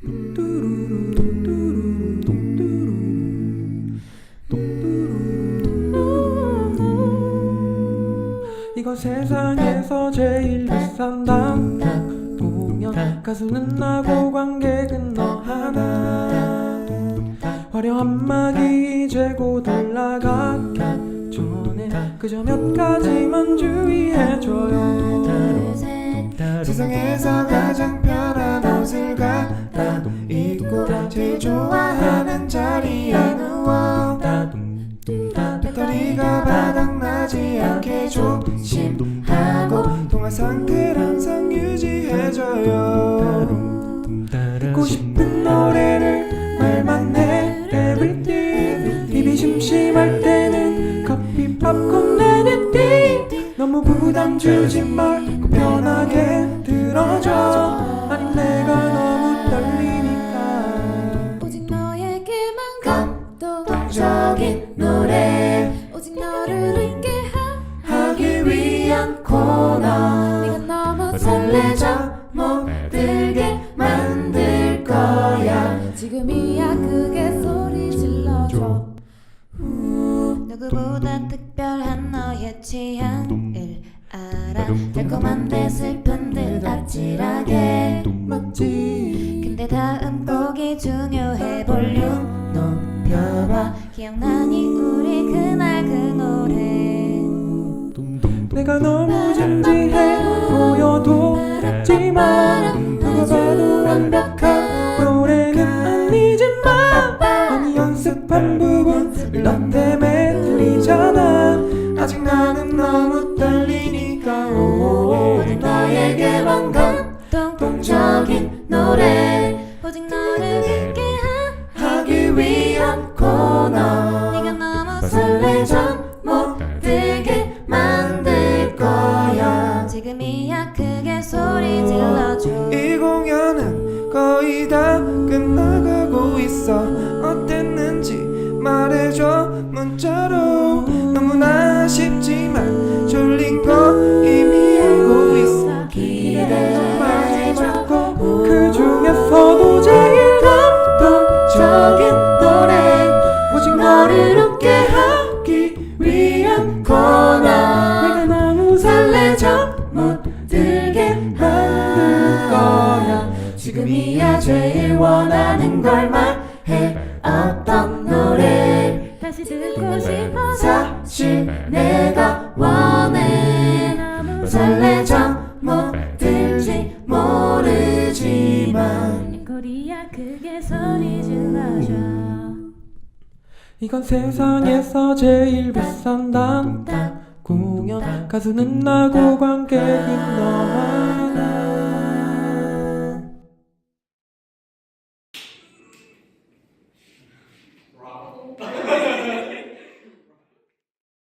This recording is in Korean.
이건 세상에서 제일 비싼 담당 공연 가수는 나고 관객은 너 하나 화려한 막이 이제 곧 올라가기 전에 그저 몇 가지만 주의해줘요 세상에서 가장 제일 좋아하는 자리에 누워 배터리가 바닥나지 않게 조심하고 통화 상태를 항상 유지해줘요. 듣고 싶은 노래를 말만 해. Everything 입이 심심할 때는 커피 팝콘 레디티 너무 부담 주지 말고 편하게 들어줘 감동적인 노래. 오직 너를 웃게 하기 위한 코너. 하 네가 너무 설레자 못 들게 만들 거야. 지금이야 크게 소리 질러줘. 누구보다 특별한 너의 취향을 알아. 달콤한데 슬픈 듯 아찔하게. 맞지? 근데 다음 곡이 중요해. 볼륨 높 여봐 기억나니 우리 그날 그 노래 내가 너무 진지해 보여도 했지만 누가 봐도 완벽한 노래는 아니지만 많이 연습한 부분 너 때문에 들리잖아. 아직 나는 너무 떨리니까. 오, 오직 너에게만 감동적인 노래 지금이야 크게 소리 질러줘. 이 공연은 거의 다 끝나가고 있어 지금이야 제일 원하는 걸 말해. 어떤 노래 다시 듣고 싶어 사실 내가 원해. 설레져 못 들지 모르지만. 코리아 크게 소리 질러줘. 이건 세상에서 제일 비싼 담당. 공연 가수는 나고 관객은 너만